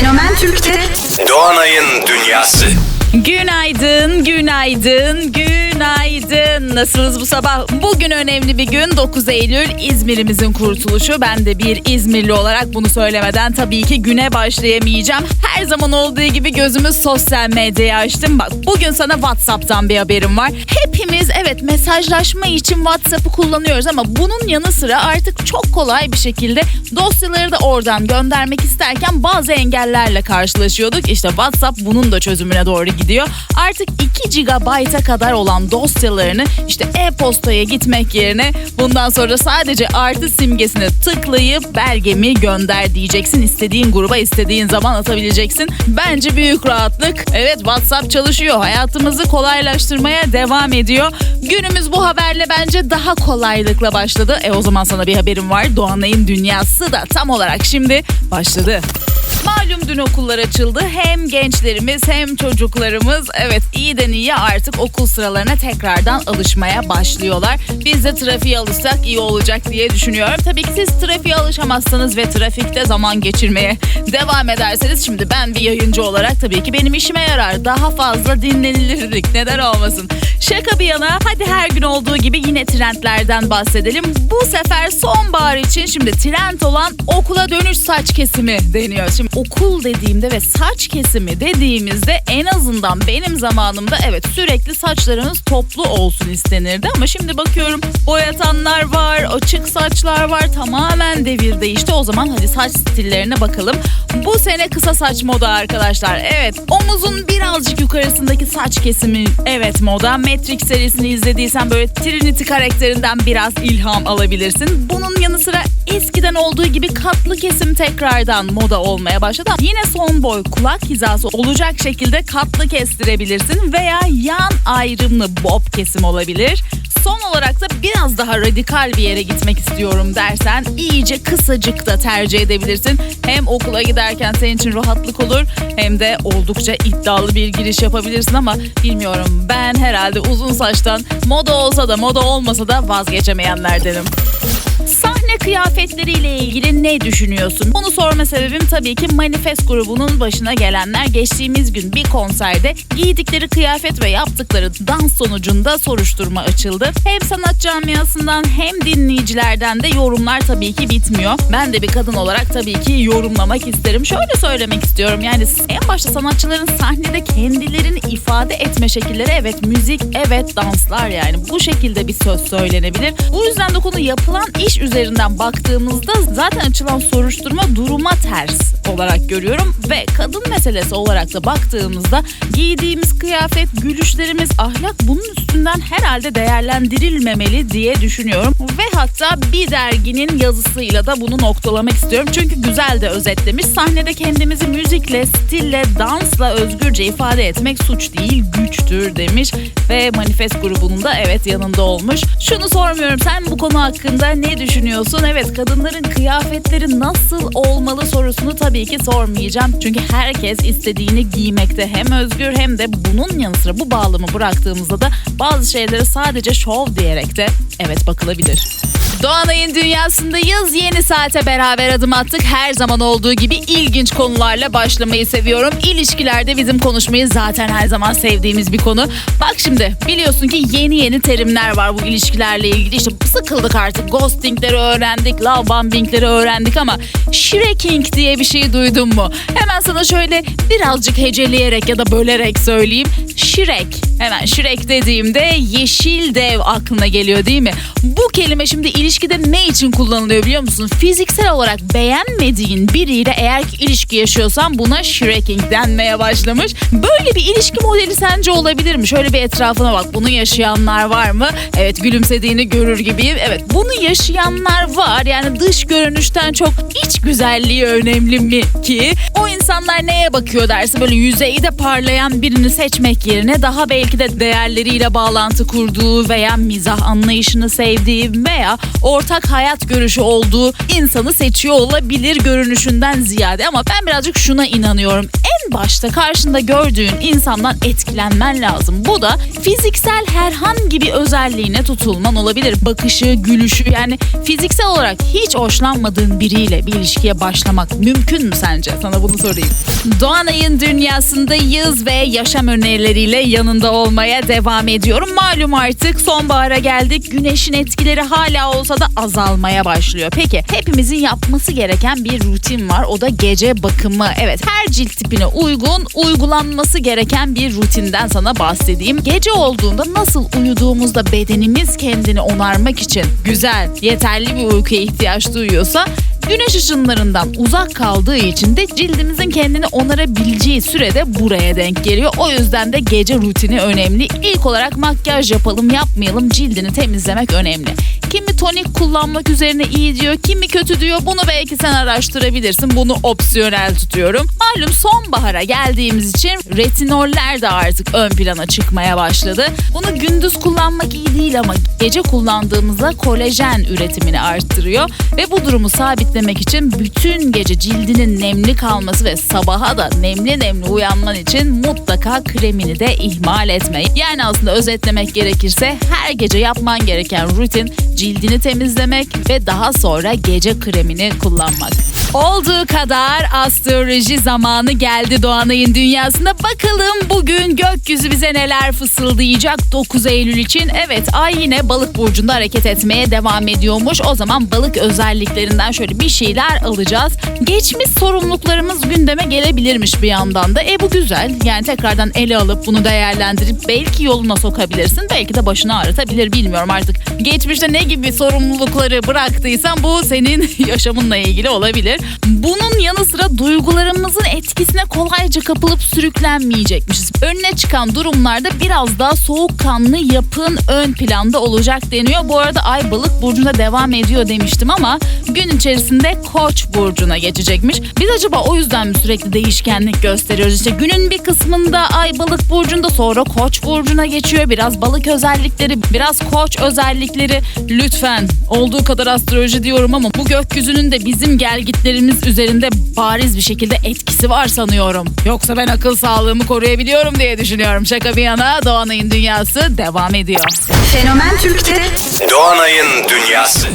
Fenomen Türk'te Doğanay'ın Dünyası. Günaydın, günaydın, günaydın. Nasılsınız bu sabah? Bugün önemli bir gün 9 Eylül İzmir'imizin kurtuluşu. Ben de bir İzmirli olarak bunu söylemeden tabii ki güne başlayamayacağım. Her zaman olduğu gibi gözümü sosyal medyaya açtım. Bak bugün sana WhatsApp'tan bir haberim var. Hepimiz evet mesajlaşma için WhatsApp'ı kullanıyoruz ama bunun yanı sıra artık çok kolay bir şekilde dosyaları da oradan göndermek isterken bazı engellerle karşılaşıyorduk. İşte WhatsApp bunun da çözümüne doğru gidiyor. Artık 2 GB'a kadar olan dosyalarını işte e-postaya gitmek yerine bundan sonra sadece artı simgesine tıklayıp belgemi gönder diyeceksin. İstediğin gruba istediğin zaman atabileceksin. Bence büyük rahatlık. Evet WhatsApp çalışıyor. Hayatımızı kolaylaştırmaya devam ediyor. Günümüz bu haberle bence daha kolaylıkla başladı. E o zaman sana bir haberim var. Doğanay'ın dünyası da tam olarak şimdi başladı. Malum dün okullar açıldı. Hem gençlerimiz hem çocuklarımız evet iyiden iyiye artık okul sıralarına tekrardan alışmaya başlıyorlar. Biz de trafiğe alışsak iyi olacak diye düşünüyorum. Tabii ki siz trafiğe alışamazsanız ve trafikte zaman geçirmeye devam ederseniz şimdi ben bir yayıncı olarak tabii ki benim işime yarar. Daha fazla dinlenilirdik. Neden olmasın? Şaka bir yana hadi her gün olduğu gibi yine trendlerden bahsedelim. Bu sefer sonbahar için şimdi trend olan okula dönüş saç kesimi deniyor. Şimdi okul dediğimde ve saç kesimi dediğimizde en azından benim zamanımda evet sürekli saçlarınız toplu olsun istenirdi ama şimdi bakıyorum boyatanlar var, açık saçlar var tamamen devir değişti. O zaman hadi saç stillerine bakalım. Bu sene kısa saç moda arkadaşlar. Evet omuzun birazcık yukarısındaki saç kesimi evet moda. Matrix serisini izlediysen böyle Trinity karakterinden biraz ilham alabilirsin. Bunun yanı sıra eskiden olduğu gibi katlı kesim tekrardan moda olmaya başladı. Yine son boy kulak hizası olacak şekilde katlı kestirebilirsin veya yan ayrımlı bob kesim olabilir. Son olarak da biraz daha radikal bir yere gitmek istiyorum dersen iyice kısacık da tercih edebilirsin. Hem okula giderken senin için rahatlık olur hem de oldukça iddialı bir giriş yapabilirsin ama bilmiyorum ben herhalde uzun saçtan moda olsa da moda olmasa da vazgeçemeyenlerdenim. Sahne kıyafetleriyle ilgili ne düşünüyorsun? Bunu sorma sebebim tabii ki Manifest grubunun başına gelenler geçtiğimiz gün bir konserde giydikleri kıyafet ve yaptıkları dans sonucunda soruşturma açıldı. Hem sanat camiasından hem dinleyicilerden de yorumlar tabii ki bitmiyor. Ben de bir kadın olarak tabii ki yorumlamak isterim. Şöyle söylemek istiyorum yani en başta sanatçıların sahnede kendilerini ifade etme şekilleri evet müzik evet danslar yani bu şekilde bir söz söylenebilir. Bu yüzden de konu yapılan iş üzerinden baktığımızda zaten açılan soruşturma duruma ters olarak görüyorum ve kadın meselesi olarak da baktığımızda giydiğimiz kıyafet, gülüşlerimiz, ahlak bunun üstünden herhalde değerlendirilmemeli diye düşünüyorum ve hatta bir derginin yazısıyla da bunu noktalamak istiyorum. Çünkü güzel de özetlemiş. Sahnede kendimizi müzikle, stille, dansla özgürce ifade etmek suç değil, güçtür demiş ve Manifest grubunun da evet yanında olmuş. Şunu sormuyorum sen bu konu hakkında ne düşünüyorsun? Evet kadınların kıyafetleri nasıl olmalı sorusunu tabii ki sormayacağım. Çünkü herkes istediğini giymekte hem özgür hem de bunun yanı sıra bu bağlamı bıraktığımızda da bazı şeylere sadece şov diyerek de evet bakılabilir. Doğanay'ın dünyasındayız. Yeni saate beraber adım attık. Her zaman olduğu gibi ilginç konularla başlamayı seviyorum. İlişkilerde bizim konuşmayı zaten her zaman sevdiğimiz bir konu. Bak şimdi biliyorsun ki yeni yeni terimler var bu ilişkilerle ilgili. İşte sıkıldık artık. Ghostingleri öğrendik, love bombingleri öğrendik ama shreking diye bir şey duydun mu? Hemen sana şöyle birazcık heceleyerek ya da bölerek söyleyeyim. Shrek. Hemen Shrek dediğimde yeşil dev aklına geliyor değil mi? Bu kelime şimdi ilişkide ne için kullanılıyor biliyor musun? Fiziksel olarak beğenmediğin biriyle eğer ki ilişki yaşıyorsan buna shreking denmeye başlamış. Böyle bir ilişki modeli sence olabilir mi? Şöyle bir etrafına bak. Bunu yaşayanlar var mı? Evet gülümsediğini görür gibiyim. Evet bunu yaşayanlar var. Yani dış görünüşten çok iç güzelliği önemli mi ki? O insanlar neye bakıyor derse böyle yüzeyde parlayan birini seçmek yerine daha belki de değerleriyle bağlantı kurduğu veya mizah anlayışını sevdiği veya ortak hayat görüşü olduğu insanı seçiyor olabilir görünüşünden ziyade ama ben birazcık şuna inanıyorum. Başta karşında gördüğün insandan etkilenmen lazım. Bu da fiziksel herhangi bir özelliğine tutulman olabilir. Bakışı, gülüşü yani fiziksel olarak hiç hoşlanmadığın biriyle bir ilişkiye başlamak mümkün mü sence? Sana bunu sorayım. Doğanay'ın dünyasındayız ve yaşam önerileriyle yanında olmaya devam ediyorum. Malum artık sonbahara geldik. Güneşin etkileri hala olsa da azalmaya başlıyor. Peki hepimizin yapması gereken bir rutin var. O da gece bakımı. Evet her cilt tipine uygun uygulanması gereken bir rutinden sana bahsedeyim. Gece olduğunda nasıl uyuduğumuzda bedenimiz kendini onarmak için güzel, yeterli bir uykuya ihtiyaç duyuyorsa Güneş ışınlarından uzak kaldığı için de cildimizin kendini onarabileceği sürede buraya denk geliyor. O yüzden de gece rutini önemli. İlk olarak makyaj yapalım yapmayalım cildini temizlemek önemli. Kimi tonik kullanmak üzerine iyi diyor, kimi kötü diyor. Bunu belki sen araştırabilirsin. Bunu opsiyonel tutuyorum. Malum sonbahara geldiğimiz için retinoller de artık ön plana çıkmaya başladı. Bunu gündüz kullanmak iyi değil ama gece kullandığımızda kolajen üretimini arttırıyor ve bu durumu sabitlemek için bütün gece cildinin nemli kalması ve sabaha da nemli nemli uyanman için mutlaka kremini de ihmal etme. Yani aslında özetlemek gerekirse her gece yapman gereken rutin cildini temizlemek ve daha sonra gece kremini kullanmak. Olduğu kadar astroloji zamanı geldi Doğanay'ın dünyasında. Bakalım bugün gökyüzü bize neler fısıldayacak 9 Eylül için. Evet ay yine balık burcunda hareket etmeye devam ediyormuş. O zaman balık özelliklerinden şöyle bir şeyler alacağız. Geçmiş sorumluluklarımız gündeme gelebilirmiş bir yandan da. E bu güzel. Yani tekrardan ele alıp bunu değerlendirip belki yoluna sokabilirsin. Belki de başını ağrıtabilir bilmiyorum artık. Geçmişte ne gibi sorumlulukları bıraktıysan bu senin yaşamınla ilgili olabilir. Bunun yanı sıra duygularımızın etkisine kolayca kapılıp sürüklenmeyecekmişiz. Önüne çıkan durumlarda biraz daha soğukkanlı yapın ön planda olacak deniyor. Bu arada ay balık burcunda devam ediyor demiştim ama gün içerisinde koç burcuna geçecekmiş. Biz acaba o yüzden mi sürekli değişkenlik gösteriyoruz? İşte günün bir kısmında ay balık burcunda sonra koç burcuna geçiyor. Biraz balık özellikleri, biraz koç özellikleri. Lütfen olduğu kadar astroloji diyorum ama bu gökyüzünün de bizim gelgitlerimiz üzerinde bariz bir şekilde etkisi var sanıyorum. Yoksa ben akıl sağlığımı koruyabiliyorum diye düşünüyorum. Şaka bir yana Doğanay'ın dünyası devam ediyor. Fenomen Türk'te Doğanay'ın dünyası.